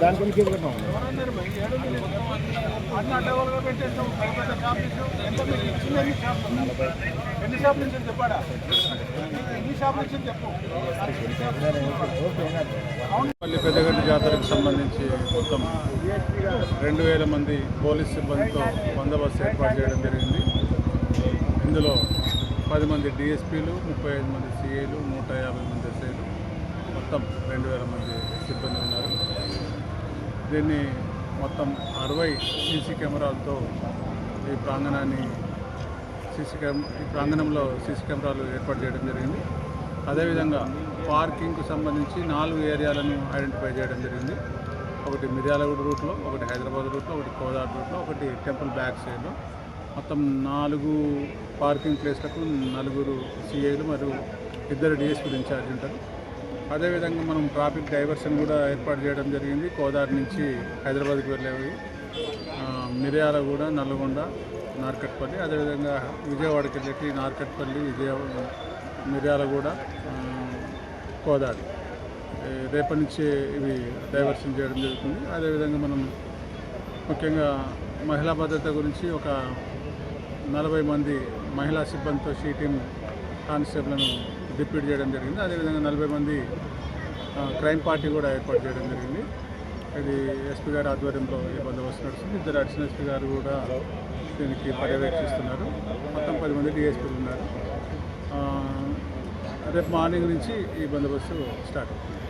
దాని గురించి ఎన్ని నుంచి చెప్పాడా ఎన్ని నుంచి చెప్పు పెద్దగడ్డ జాతరకు సంబంధించి మొత్తం రెండు వేల మంది పోలీస్ సిబ్బందితో బందోబస్తు ఏర్పాటు చేయడం జరిగింది. ఇందులో పది మంది డిఎస్పీలు ముప్పై ఐదు మంది సిఐలు నూట యాభై మంది ఎస్ఐలు మొత్తం రెండు వేల మంది సిబ్బంది దీన్ని మొత్తం అరవై సీసీ కెమెరాలతో ఈ ప్రాంగణాన్ని సీసీ కెమ్ ఈ ప్రాంగణంలో సీసీ కెమెరాలు ఏర్పాటు చేయడం జరిగింది. అదేవిధంగా పార్కింగ్కు సంబంధించి నాలుగు ఏరియాలను ఐడెంటిఫై చేయడం జరిగింది. ఒకటి మిర్యాలగూడ రూట్లో ఒకటి హైదరాబాద్ రూట్లో ఒకటి కోదాడ రూట్లో ఒకటి టెంపుల్ బ్యాక్ సైడ్లో. మొత్తం నాలుగు పార్కింగ్ ప్లేస్లకు నలుగురు సిఐలు మరియు ఇద్దరు డిఎస్పీలు ఇన్ఛార్జ్ ఉంటారు. అదేవిధంగా మనం ట్రాఫిక్ డైవర్షన్ కూడా ఏర్పాటు చేయడం జరిగింది. కోదారి నుంచి హైదరాబాద్కి వెళ్ళేవి. మిర్యాల మిర్యాలగూడ నల్గొండ నార్కట్పల్లి. అదేవిధంగా విజయవాడకి వెళ్ళేటి నార్కట్పల్లి విజయ మిర్యాలగూడ ఆ, రేపటి నుంచి ఇవి డైవర్షన్ చేయడం జరుగుతుంది. అదేవిధంగా మనం ముఖ్యంగా మహిళా భద్రత గురించి ఒక నలభై మంది మహిళా సిబ్బందితో షీటీం కానిస్టేబుల్ను డిప్యూట్ చేయడం జరిగింది. అదేవిధంగా నలభై మంది క్రైమ్ పార్టీ కూడా ఏర్పాటు చేయడం జరిగింది. ఇది ఎస్పీ గారి ఆధ్వర్యంలో ఈ బందోబస్తు నడుస్తుంది. ఇద్దరు అడిషనల్ ఎస్పీ గారు కూడా దీనికి పర్యవేక్షిస్తున్నారు. మొత్తం పది మంది డిఎస్పీలు ఉన్నారు. రేపు మార్నింగ్ నుంచి ఈ బందోబస్తు స్టార్ట్ అవుతుంది.